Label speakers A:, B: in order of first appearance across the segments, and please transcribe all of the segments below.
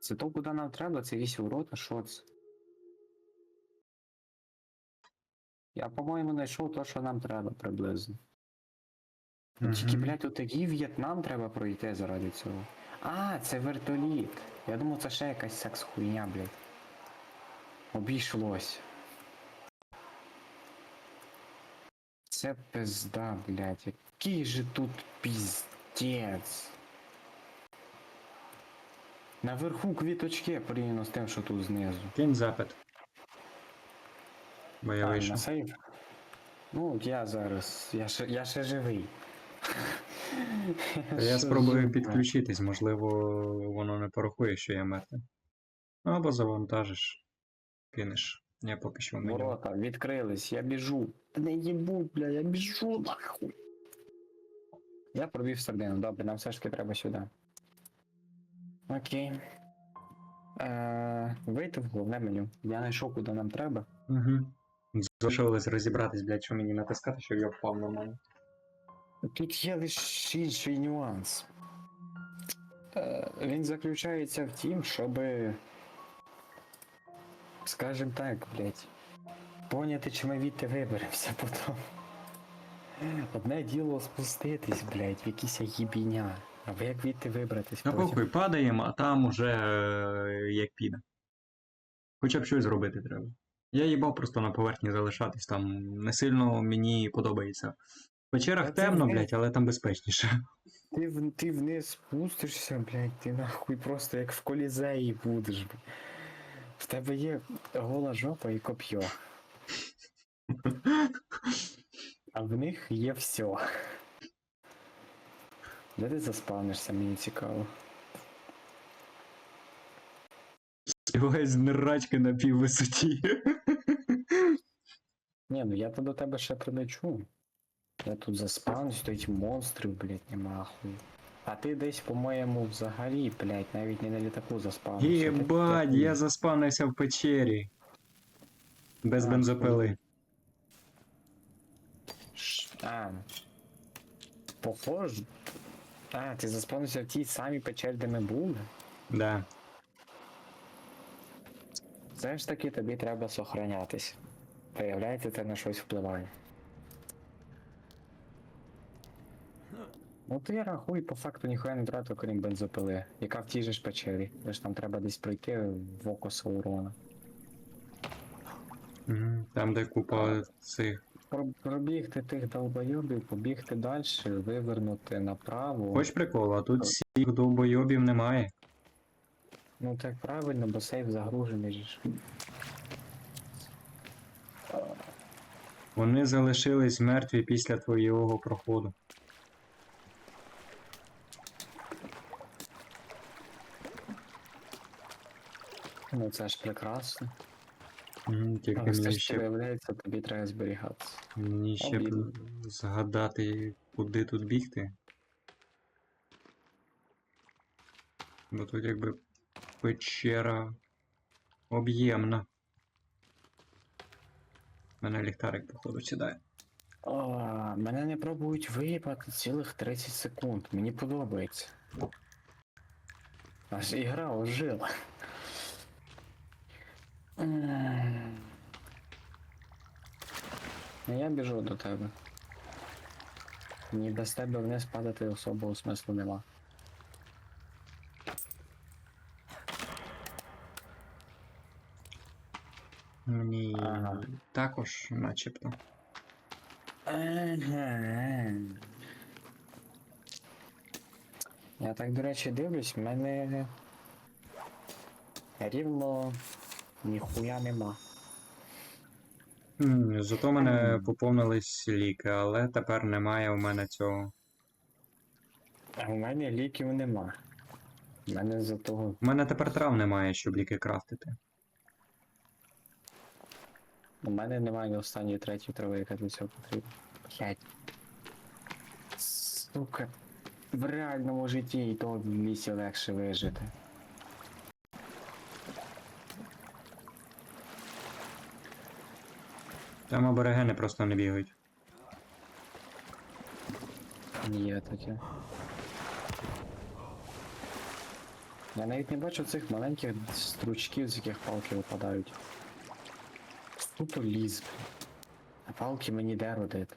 A: Це то, куди нам треба, це весь урод, а що це? Я, по-моєму, знайшов то, що нам треба приблизно. Ну, Тільки, блядь, отакий В'єтнам треба пройти заради цього. А, це вертоліт. Я думав, це ще якась секс хуйня, блядь. Обійшлось. Це пизда, блядь. Який же тут піздець. Наверху квіточки порівняно з тим, що тут знизу.
B: Кинь запит. Бо я
A: А,
B: вийшов.
A: на сейв? Ну, я зараз. Я ще, я ще живий.
B: Та я
A: ще
B: спробую
A: живий.
B: підключитись, можливо, воно не порахує, що я мертвий. Ну, Або завантажиш, кинеш. Я поки що меню.
A: Ворота відкрились, я біжу. Та не їбуть, бля, я біжу нахуй. Я пробіг середину, добре, нам все ж таки треба сюди. Окей. Е, вийти в головне меню. Я знайшов, куди нам треба.
B: Угу. Залишилось розібратись, блядь, що мені натискати, щоб я впав нормально.
A: Тут є лише інший нюанс. Е, він заключається в тім, щоб. Скажем так, блядь. Поняти, чи ми відти виберемося потім. Одне діло спуститись, блядь, в якісь їбіня. Або як відти вибратись потім.
B: похуй, падаємо, а там уже е, як піде. Хоча б щось зробити треба. Я їбав просто на поверхні залишатись, там не сильно мені подобається. В печерах темно,
A: ви-
B: блядь, але там безпечніше.
A: Ти, в- ти вниз спустишся, блядь, ти нахуй просто як в колізеї будеш. блядь. В тебе є гола жопа і коп'є. А в них є все. Де ти заспавнишся, мені цікаво.
B: Співаюсь нерачки на піввисоті.
A: Ні, ну я то до тебе ще прилечу. Я тут заспавнюсь, стоїть монстрів, блядь, нема хуй. А ти десь, по-моєму, взагалі, блядь, навіть не на літаку заспавнився.
B: Єбать, я заспавнився в печері. Без
A: А,
B: бензопили.
A: Ш- А. Похож. А, ти заспавнився в тій самій печері, де ми були?
B: Да.
A: Все ж таки тобі треба сохранятись. Виявляється, це на щось впливає. Ну то я рахую, по факту ніхуя не втратив, крім бензопили, яка в тій же ж печері. Лиш там треба десь пройти в око Саурона.
B: Там, де купа цих.
A: Про- Пробігти тих долбойобів, побігти далі, вивернути направо.
B: Хоч прикол, а тут всіх довбойобів немає.
A: Ну так правильно, бо сейф загружений же ж.
B: Вони залишились мертві після твого проходу.
A: Ну це ж прекрасно.
B: Мгм, Тільки
A: Але все
B: мені
A: ж
B: ще,
A: виявляється, тобі треба зберігатися.
B: мені ще б
A: Обідно.
B: згадати, куди тут бігти. Бо тут якби печера об'ємна. Мене ліхтарик, походу, сідає.
A: А, мене не пробують виїбати цілих 30 секунд. Мені подобається. Аж ігра ожила. М. Ну я біжу до тебе. Ні без тебе вниз падати особого смислу нема.
B: Мені
A: Ага.
B: також, начебто.
A: Ага. Я так, до речі, дивлюсь, в мене рівно ніхуя нема.
B: Зато в мене
A: Ем.
B: поповнились ліки, але тепер немає у мене цього.
A: А у мене ліків нема. У мене за того.
B: У мене тепер трав немає, щоб ліки крафтити.
A: У мене немає останньої третьої трави, яка для цього потрібна. Блять. Сука. В реальному житті і то в лісі легше вижити.
B: Там аборигени просто не бігають.
A: Є таке. Я навіть не бачу цих маленьких стручків, з яких палки випадають. Тупо ліз. А палки мені де родити.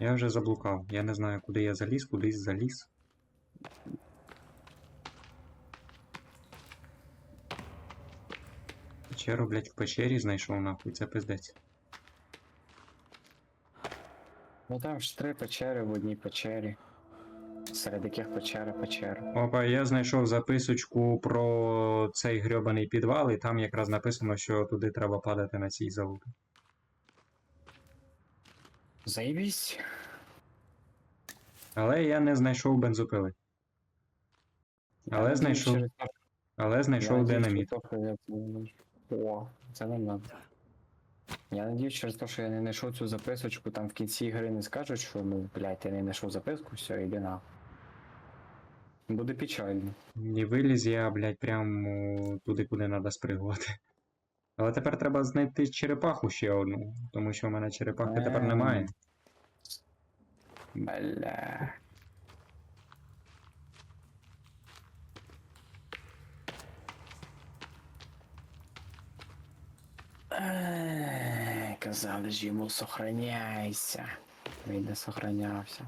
B: Я вже заблукав. Я не знаю, куди я заліз, кудись заліз. Печеру, блядь, в печері знайшов нахуй, це пиздець.
A: Ну там ж три печери в одній печері. Серед яких печера печера.
B: Опа, я знайшов записочку про цей грьобаний підвал, і там якраз написано, що туди треба падати на цій залуки.
A: Заєбісь.
B: Але я не знайшов бензопили.
A: Я
B: Але знайшов
A: через
B: Але
A: я
B: знайшов
A: надіюсь,
B: динаміт.
A: Я О, це не надо. Я надіюсь, через те, що я не знайшов цю записочку, там в кінці гри не скажуть, що ну, блядь, ти не знайшов записку, все, йди на. Буде печально.
B: І виліз я, блядь, прямо туди, куди треба спригувати. Але тепер треба знайти черепаху ще одну, тому що в мене черепахи тепер немає.
A: Бля. Ей, Казали ж йому сохраняйся. Він не сохранявся.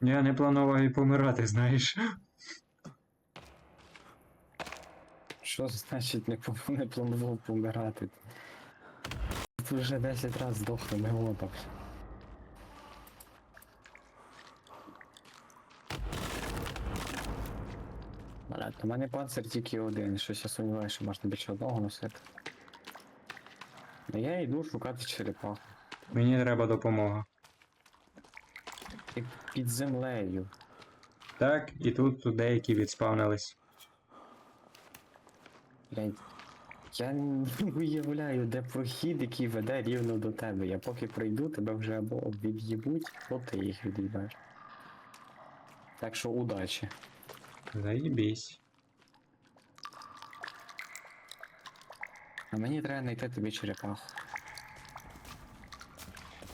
B: Я не планував і помирати, знаєш.
A: Що значить не, пом- не планував помирати? Тут вже 10 разів здохли, не лопався. Блядь, у мене панцир тільки один, щось я сумніваюся, що можна більше одного носити. Ну я йду шукати черепаху.
B: Мені треба допомога.
A: І під землею.
B: Так, і тут деякі відспавнились.
A: Блядь, я не уявляю, де прохід, який веде рівно до тебе. Я поки пройду, тебе вже або від'їбуть, або ти їх від'їбеш. Так що удачі.
B: Заїбісь.
A: А мені треба знайти тобі черепаху.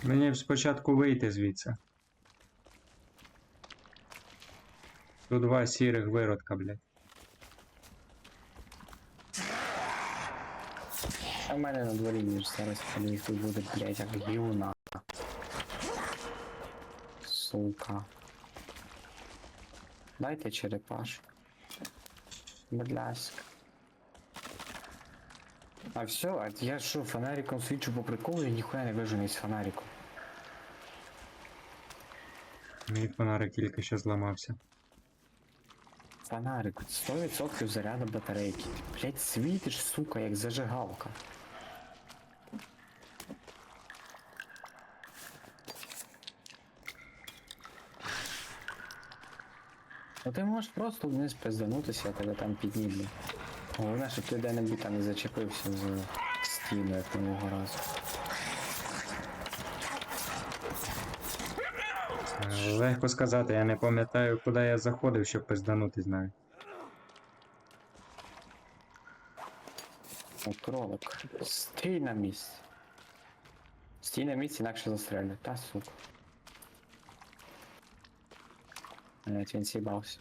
B: Мені спочатку вийти звідси. Тут два сірих виродка, блядь.
A: А в мене на дворі ніж зараз, коли їх тут буде, блядь, як гівна. Сука. Дайте черепашку. Будь ласка. А все, а я що, фонариком свічу по приколу, я ніхуя не вижу із фонариком.
B: Мій фонарик тільки що зламався.
A: Фонарик, 100% заряду батарейки. Блять, світиш, сука, як зажигалка. Ну ти можеш просто вниз пизданутися, я тебе там підніму. Головне, щоб ти де-небудь там не зачепився за стіну, як минулого разу.
B: Легко сказати, я не пам'ятаю, куди я заходив, щоб пизданутись навіть.
A: О, кролик. Стій на місці. Стій на місці, інакше застрелю. Та сука. Навіть він сібався.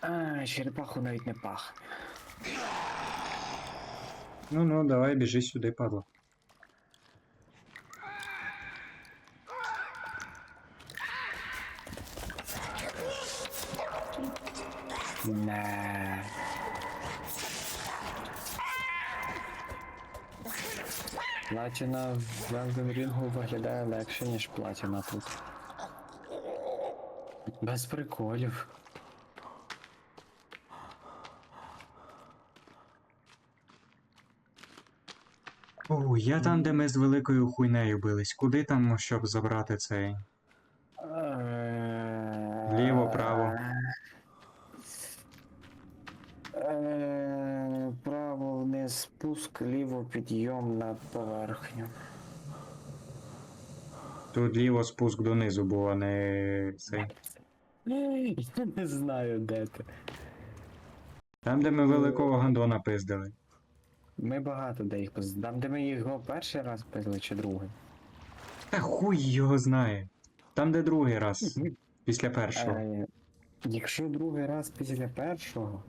A: А, черепаху навіть не пахне.
B: Ну ну, давай біжи сюди, падла.
A: Не. Платіна в Elden Ring виглядає легше, ніж платіна тут. Без приколів.
B: О, я там, де ми з великою хуйнею бились. Куди там, щоб забрати цей? Ліво, право.
A: Право вниз спуск, ліво підйом на поверхню.
B: Тут ліво спуск донизу був, а не цей.
A: Я не знаю, де ти.
B: Там, де ми великого гандона пиздили.
A: Ми багато де їх пиз- Там, де ми його перший раз пизли чи другий.
B: Та хуй його знає. Там, де другий раз, після першого.
A: Е, Якщо другий раз після першого,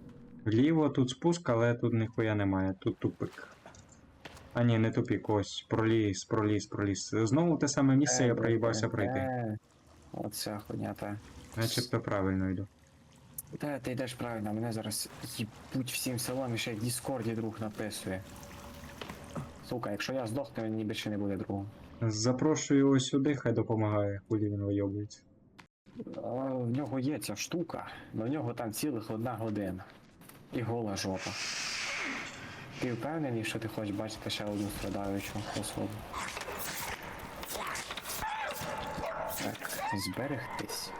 B: Вліво тут спуск, але тут ніхуя немає, тут тупик. А ні, не тупик, ось, проліз, проліз, проліз. Знову те саме місце я проїбався пройти.
A: Е, Оця хуйня, та.
B: Начебто правильно йду.
A: Та ти йдеш правильно, мене зараз їбуть всім селом і ще в Діскорді друг написує. Сука, якщо я здохну, він ні більше не буде другом.
B: Запрошую його сюди, хай допомагає, хулі він вийобується.
A: А в нього є ця штука, в нього там цілих одна година. І гола жопа. Ти впевнений, що ти хочеш бачити ще одну страдаючу особу? Так, зберегтись.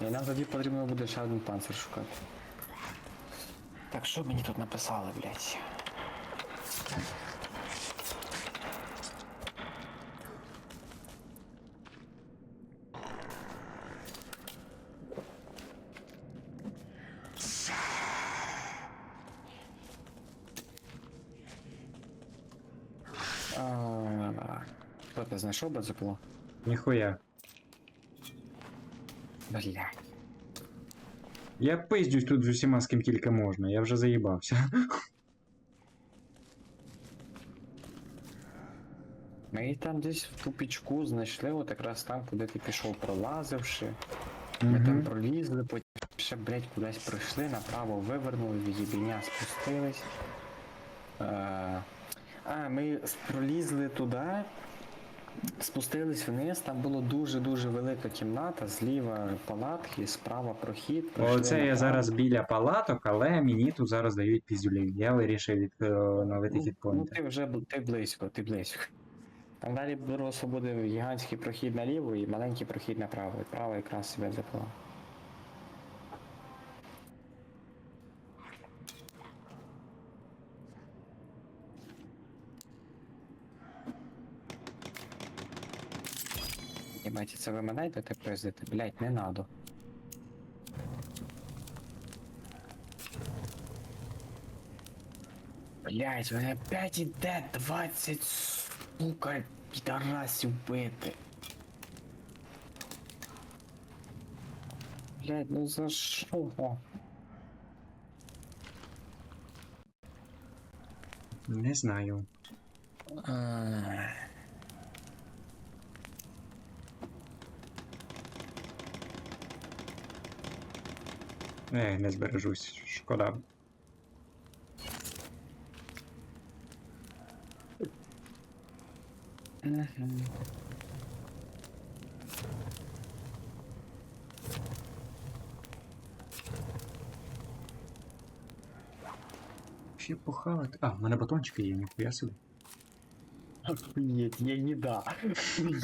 A: І нам тоді потрібно буде ще один панцир шукати. Так, що мені тут написали, блядь? А, Хто ти знайшов бензопилу?
B: Ніхуя.
A: Блядь.
B: Я пиздюсь тут з усіма, з ким тільки можна, я вже заїбався.
A: Ми там десь в тупічку знайшли, от якраз там, куди ти пішов пролазивши. Ми там пролізли, потім ще, блядь, кудись пройшли, направо вивернули, в їбеня спустились. Е, А, ми пролізли туди, спустились вниз, там була дуже-дуже велика кімната, зліва палатки, справа прохід.
B: Оце я зараз біля палаток, але мені тут зараз дають піздюлів. Я вирішив від, е, налити
A: Ну, ну ти вже ти близько, ти близько. Там далі просто буде гігантський прохід наліво і маленький прохід направо. І право якраз себе запала. Єбать, це ви мене йдете приздити? Блять, не надо. Блять, вони опять іде 20, сука, підарасів бити. Блять, ну за що?
B: Не знаю.
A: Ай.
B: Е, не збережусь, шкода. Ще похавати. А, в мене батончики є, ніхуя собі.
A: Охуєть, є їда.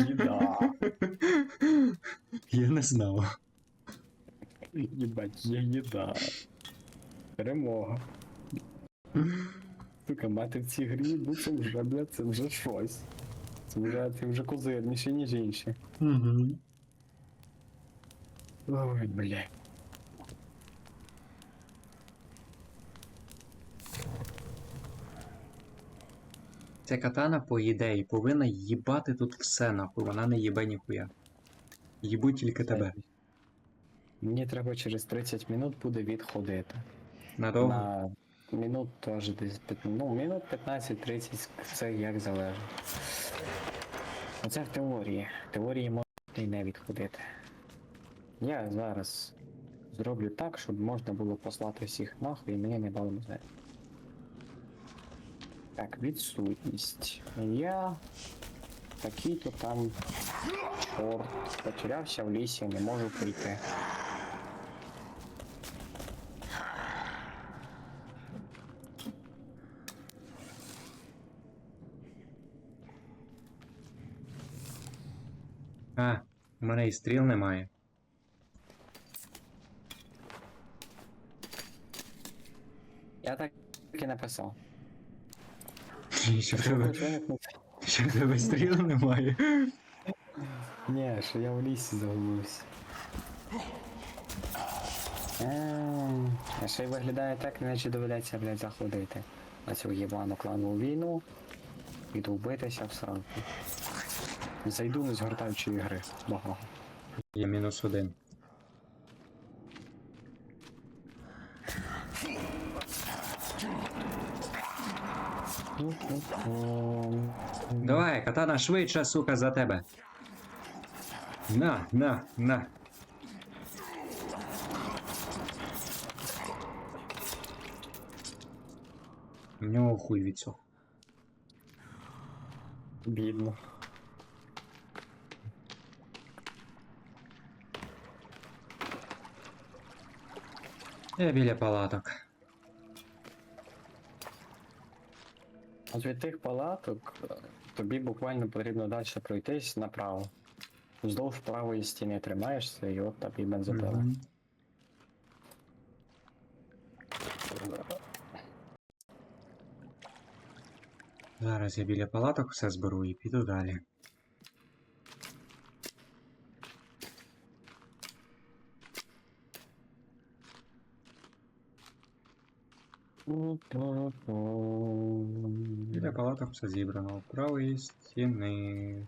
A: Їда.
B: Я не знав.
A: Єбать, є їда. Перемога. Сука, мати в цій грі, ну це вже, блядь, це вже щось. Це вже, ти вже козирніше, ніж інші.
B: Угу.
A: Ой, бля.
B: Ця катана, по ідеї, повинна їбати тут все нахуй, вона не їбе ніхуя. Їбуть тільки тебе.
A: Мені треба через 30 минут буде відходити.
B: Надовго?
A: На минут теж десь ну, минут 15-30, це як залежить. Оце в теорії. В теорії можна і не відходити. Я зараз зроблю так, щоб можна було послати всіх нахуй і мені не дали музей. Так, відсутність. Я такий-то там чорт. Потерявся в лісі, не можу прийти.
B: А, у мене і стріл немає.
A: Я так і написав.
B: Що в тебе, що в тебе стріл немає?
A: Ні, що я в лісі загубився. Ем, А ще й виглядає так, наче доведеться, блядь, заходити на цю єбану кланову війну. Іду вбитися в сраку. Зайду не згортаючи ігри. Бага.
B: Є мінус один. Давай, катана швидше, сука, за тебе. На, на, на. В нього хуй від цього.
A: Бідно.
B: Я біля палаток.
A: От від тих палаток е, тобі буквально потрібно далі пройтись направо. Вздовж правої стіни тримаєшся і от тобі бензопила.
B: Мгм. Зараз я біля палаток все зберу і піду далі. Біля палаток все зібрано. Правої стіни.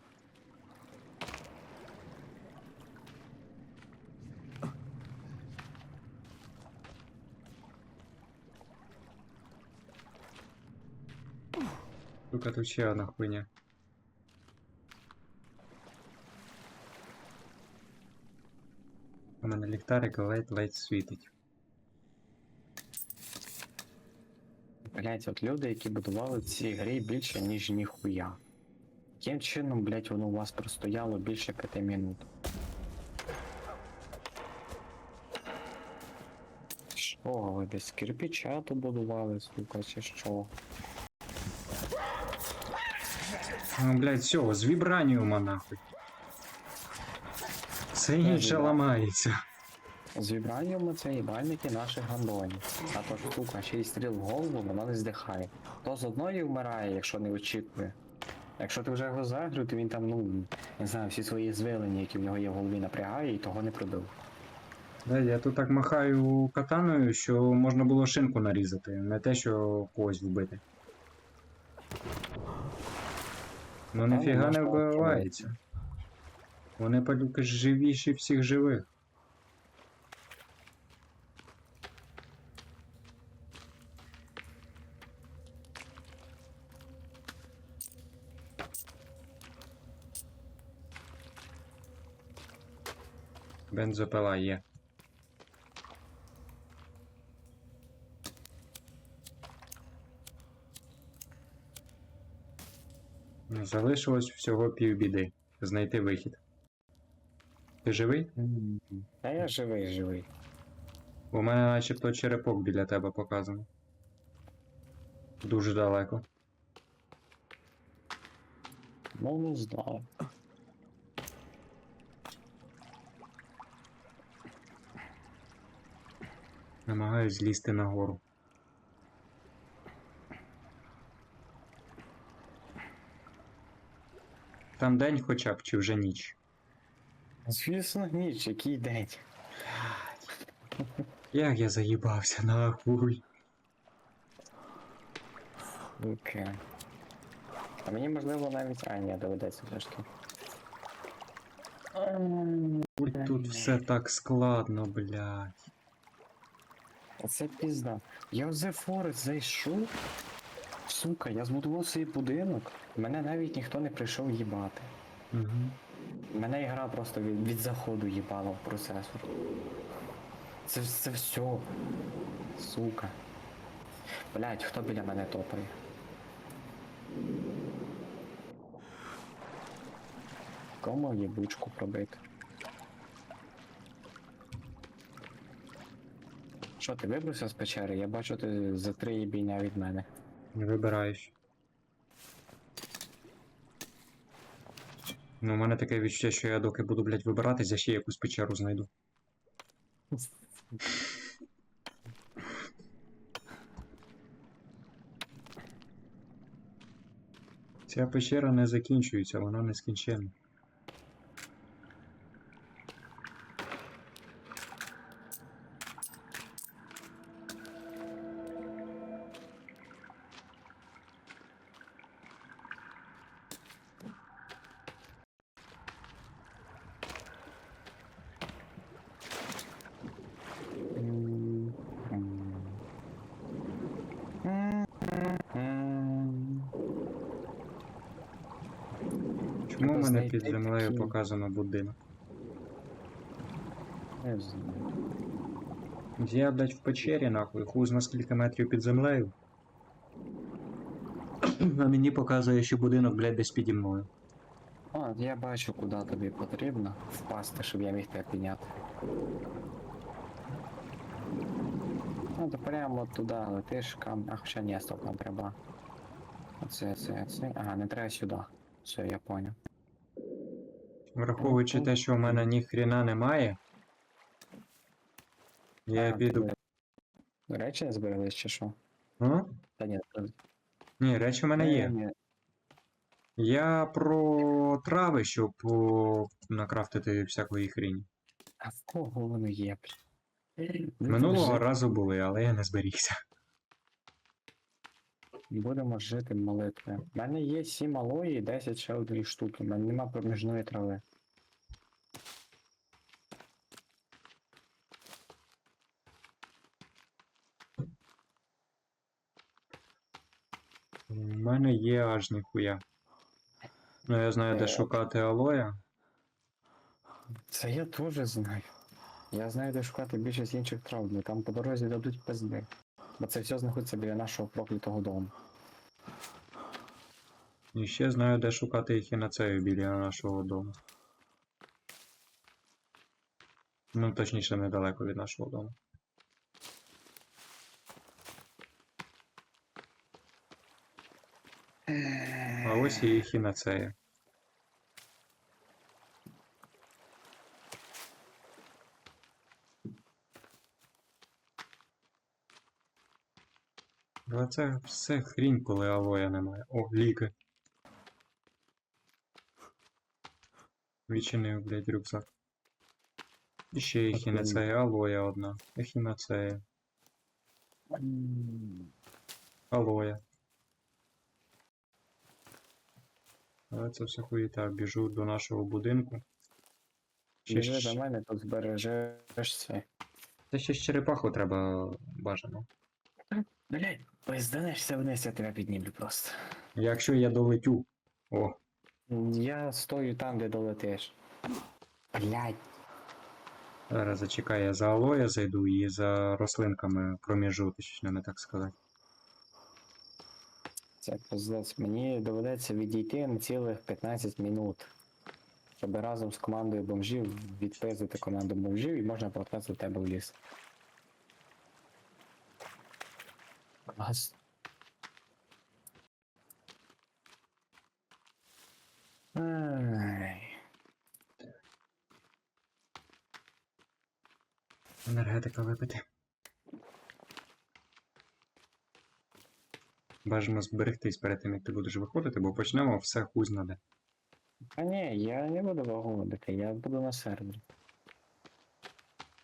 B: Сука, тут ще одна хуйня. У мене ліхтарик ледь-ледь світить.
A: Блять, от люди, які будували ці гри більше, ніж ніхуя. Яким чином, блять, воно у вас простояло більше 5 минут? Що, ви десь кирпича добудували, сука, чи що?
B: Ну, блядь, все, з вібраніума нахуй. Все інше ламається.
A: З вібраніуму це їбальники наших гандонів. А то ж, сука, ще й стріл в голову, воно не здихає. То з одної вмирає, якщо не очікує. Якщо ти вже його загрів, то він там, ну, не знаю, всі свої звилення, які в нього є в голові, напрягає і того не пробив.
B: Блядь, я тут так махаю катаною, що можна було шинку нарізати, не те, що когось вбити. Ну ніфіга не вбивається. Вони падюки живіші всіх живих. Бензопила є. Ну, Залишилось всього півбіди. Знайти вихід. Ти живий?
A: Та я живий, живий.
B: У мене начебто черепок біля тебе показано. Дуже далеко.
A: Ну, не знаю.
B: Намагаюсь злізти нагору. Там день хоча б, чи вже ніч.
A: Звісно, ніч, який день.
B: Як я заїбався, нахуй.
A: Окей. А мені можливо навіть. А, доведеться. Ем,
B: Тут все так складно, блядь.
A: Це пізда. Я в The Forest зайшов. Сука, я збудував свій будинок. Мене навіть ніхто не прийшов їбати.
B: Угу.
A: Мене ігра просто від, від заходу їбала в процесор. Це, це все. Сука. Блять, хто біля мене топає? Кому єбучку пробити? Що, ти вибрався з печери? Я бачу, ти за три їбійня від мене.
B: Не вибираєш. Ну, у мене таке відчуття, що я доки буду, блядь, вибиратись, я ще якусь печеру знайду. Ця печера не закінчується, вона нескінченна.
A: Такі-
B: показано будинок?
A: Не знаю.
B: Я, блядь, в печері, нахуй, хуй зна скільки метрів під землею. А мені показує, що будинок, блядь, десь піді мною.
A: А, я бачу, куди тобі потрібно впасти, щоб я міг тебе підняти. Ну, то прямо туди летиш, кам... А хоча ні, стоп, нам треба. Оце, це, це. Ага, не треба сюди. Все, я поняв.
B: Враховуючи те, що в мене ні хрена немає. Я
A: А,
B: піду.
A: Речі не збереглись чи що?
B: А?
A: Та ні,
B: Ні, речі в мене є.
A: Ні,
B: Я про трави, щоб о, накрафтити всякої хрені.
A: А в кого воно є, блін? Ну,
B: Минулого
A: жити-
B: разу були, але я не зберігся.
A: Будемо жити молитвою. У мене є 7 алої і 10 ще одної штуки. У мене нема проміжної трави.
B: У мене є аж ніхуя. Ну я знаю, де
A: Е.
B: шукати алоя.
A: Це я теж знаю. Я знаю, де шукати більшість інших трав, але там по дорозі дадуть пизди. Бо це все знаходиться біля нашого проклятого дому.
B: І ще знаю, де шукати ехінацею біля нашого дому. Ну, точніше, недалеко від нашого дому. А ось і ехінацея. Але це все хрінь, коли алоя немає. О, ліки. Відчинив, блядь, рюкзак. І ще ехінацея, алоя одна. Ехінацея, алоя. Але це все хуєта. Біжу до нашого будинку. Ще
A: Біжи до мене, тут збережеш це.
B: Та ще ж черепаху треба бажано.
A: Блять, пизданешся вниз, я тебе піднімлю просто.
B: Якщо я долетю. О,
A: Я стою там, де долетиш. Блять.
B: зараз зачекай, я за алоя зайду і за рослинками проміжуточними, так сказати.
A: Це пиздець. Мені доведеться відійти на цілих 15 минут. Щоб разом з командою бомжів відпиздити команду бомжів і можна до тебе в ліс. Клас. Ай.
B: Енергетика випити. Бажано зберегтись перед тим, як ти будеш виходити, бо почнемо все хуй знаде.
A: А ні, я не буду вагонити, я буду на сервері.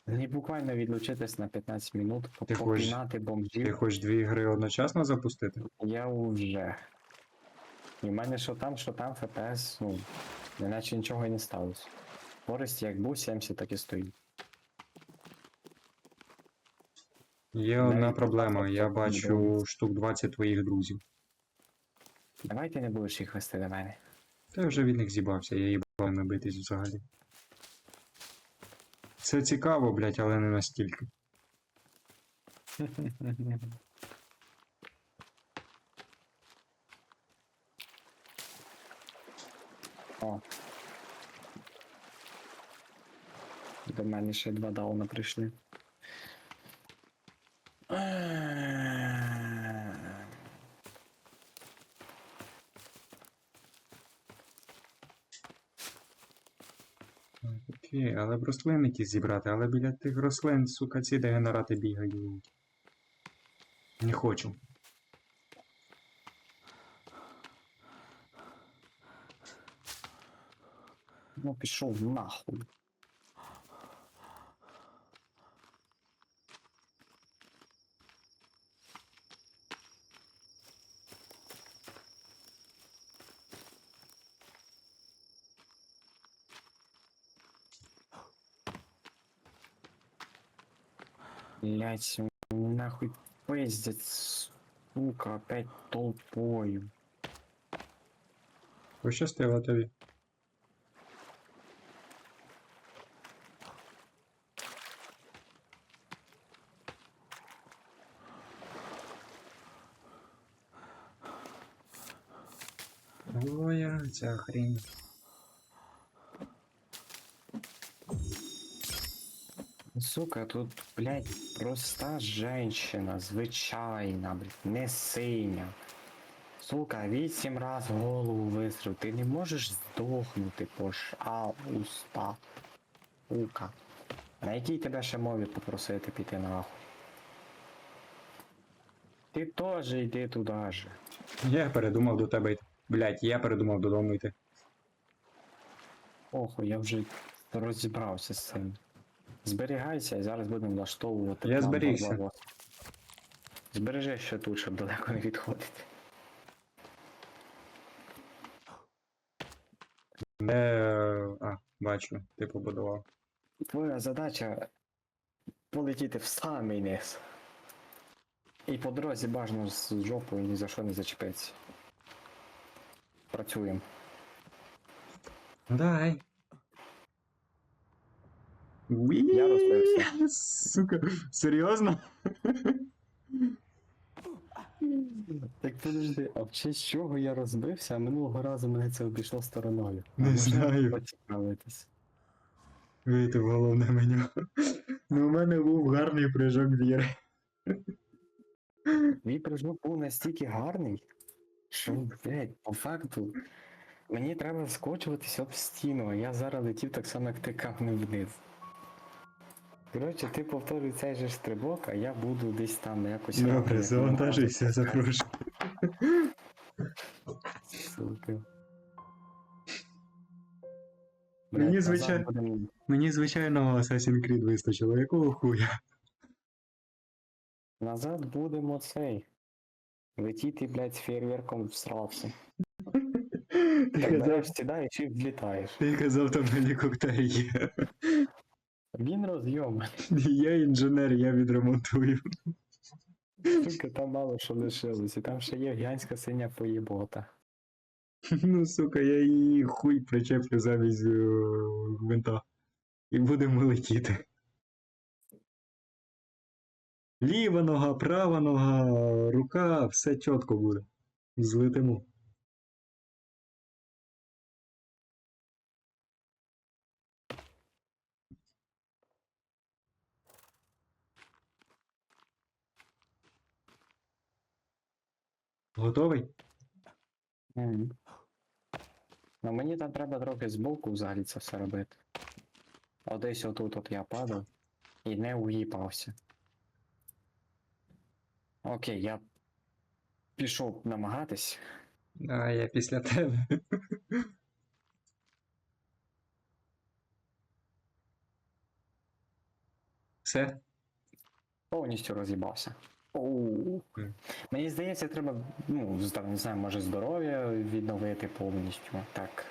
A: Мені буквально відлучитись на 15 минут,
B: Ти хочеш-
A: попінати бомжів.
B: Ти хочеш дві гри одночасно запустити?
A: Я вже. І в мене що там, що там ФПС, ну, неначе нічого і не сталося. Користь як був 70, так і стоїть.
B: Є
A: Навіть
B: одна проблема, я бачу штук 20 твоїх друзів.
A: Давай ти не будеш їх вести до мене.
B: Та я вже від них з'їбався, я їбав не битись взагалі. Це цікаво, блять, але не настільки.
A: О. До мене ще два дауна прийшли.
B: Окей, але б рослини зібрати, але біля тих рослин, сука, ці дегенерати бігають. Не хочу.
A: Ну пішов нахуй. Блять, нахуй пиздец, сука, опять толпой.
B: Ви ще стояли готові? Ой, ця хрень.
A: Сука, тут, блядь, проста женщина, звичайна, блядь, не синя. Сука, вісім раз голову вистрів. Ти не можеш здохнути, пожалуйста. Сука. На якій тебе ще мові попросити піти нахуй? Ти теж йди туди же.
B: Я передумав до тебе йти. Блять, я передумав додому йти.
A: Оху, я вже розібрався з цим. Зберігайся і зараз будемо влаштовувати.
B: Я
A: план
B: зберігся.
A: Збережи ще тут, щоб далеко не відходити.
B: Де. е, А, бачу, ти побудував.
A: Твоя задача полетіти в самий низ. І по дорозі бажано з жопою ні за що не зачепитися. Працюємо.
B: Дай.
A: Я розбився.
B: Сука, серйозно?
A: Так подожди, а в честь чого я розбився, а минулого разу мене це обійшло стороною.
B: Не
A: можна
B: знаю.
A: поцікавитись?
B: Вийти в головне меню. Ну, у мене був гарний прыжок віри.
A: Мій прыжок був настільки гарний, що, блядь, по факту, мені треба скочуватись об стіну, а я зараз летів так само, як ти камнем вниз. Коротше, ти повторюй цей же стрибок, а я буду десь там якось.
B: Добре, завантажуйся, запрошую.
A: Сука.
B: Мені звичай- Мені звичайного Assassin's Creed вистачило, якого хуя?
A: Назад будемо цей. Летіти, блядь, з фейерверком всрався.
B: Ти казав,
A: сідаєш і влітаєш.
B: ти казав, там гелікоптер є.
A: Він розйом.
B: Я інженер, я відремонтую.
A: Сука, там мало що лишилось, і там ще є гігантська синя поєбота.
B: Ну, сука, я її хуй причеплю замість е, гвинта. І будемо летіти. Ліва нога, права нога, рука, все чітко буде. Злетимо. Готовий?
A: Мгм. Ну мені там треба трохи збоку взагалі це все робити. От десь отут от я падав і не уїпався. Окей, я пішов намагатись.
B: А я після тебе. Все?
A: Повністю роз'їбався. Оу. Мені здається, треба, ну, там, не знаю, може здоров'я відновити повністю. Так.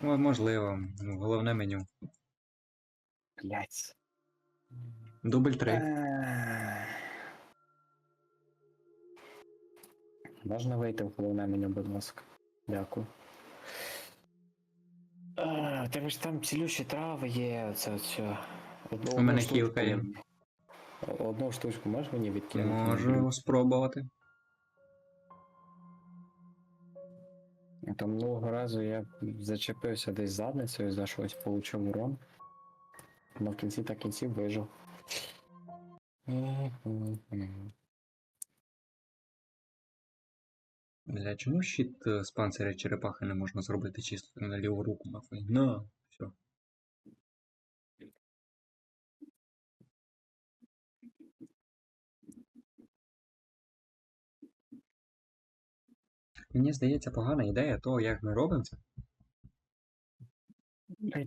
B: Ну, можливо. Головне меню.
A: Блять.
B: Дубль 3.
A: Можна вийти в головне меню, будь ласка. Дякую. Е, тебе ж там цілющі трави є, це все.
B: У мене
A: штучку
B: є.
A: Одну штучку можеш мені відкинути?
B: Можу спробувати.
A: То минулого разу я зачепився десь задницею за щось, получив урон. Но в кінці та кінці вижив.
B: Бля, чому щит е, з панциря черепахи не можна зробити чисто на ліву руку, нахуй? На, Мені здається, погана ідея того, як ми робимо це.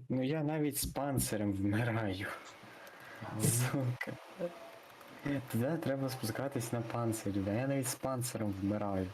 A: Ну я навіть з панцирем вмираю. Сука. Туди треба спускатись на панцирі, да я навіть з панцирем вмираю.